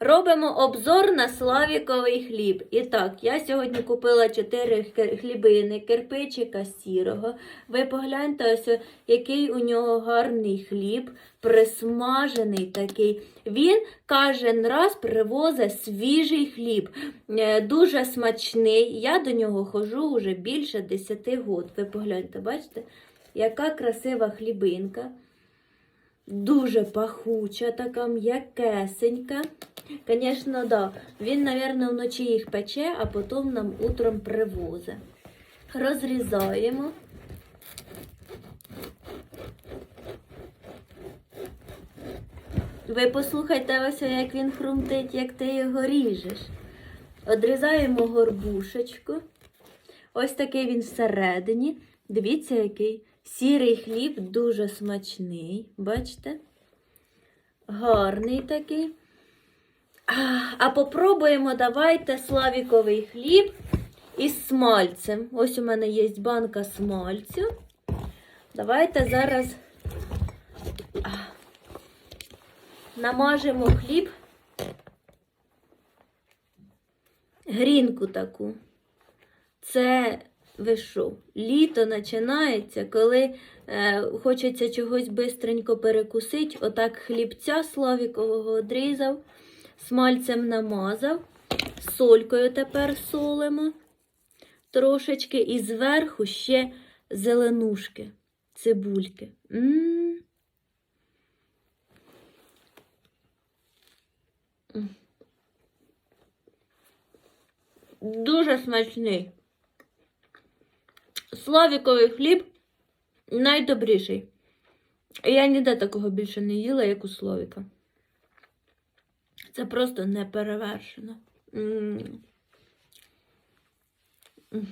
Робимо обзор на славіковий хліб. І так, я сьогодні купила 4 хлібини, кирпичика сірого. Ви погляньте, ось який у нього гарний хліб, присмажений такий. Він кожен раз привозить свіжий хліб, Е, дуже смачний. Я до нього ходжу вже більше 10 років. Ви погляньте, бачите, яка красива хлібинка. Дуже пахуча, така м'якесенька. Звісно, да. Він, мабуть, вночі їх пече, а потім нам утром привозить. Розрізаємо. Ви послухайте ось, як він хрумтить, як ти його ріжеш. Одрізаємо горбушечку. Ось такий він всередині. Дивіться, який сірий хліб, дуже смачний. Бачите? Гарний такий. А, а попробуємо давайте славіковий хліб із смальцем. Ось у мене є банка смальцю. Давайте зараз намажемо хліб. Грінку таку. Це ви що? Літо починається, коли е, хочеться чогось бистренько перекусити. Отак хлібця славікового одрізав, смальцем намазав, солькою тепер солимо трошечки і зверху ще зеленушки, цибульки. М. М. Дуже смачний. Славіковий хліб найдобріший. Я ніде такого більше не їла, як у Словіка. Це просто неперевершено. М. М.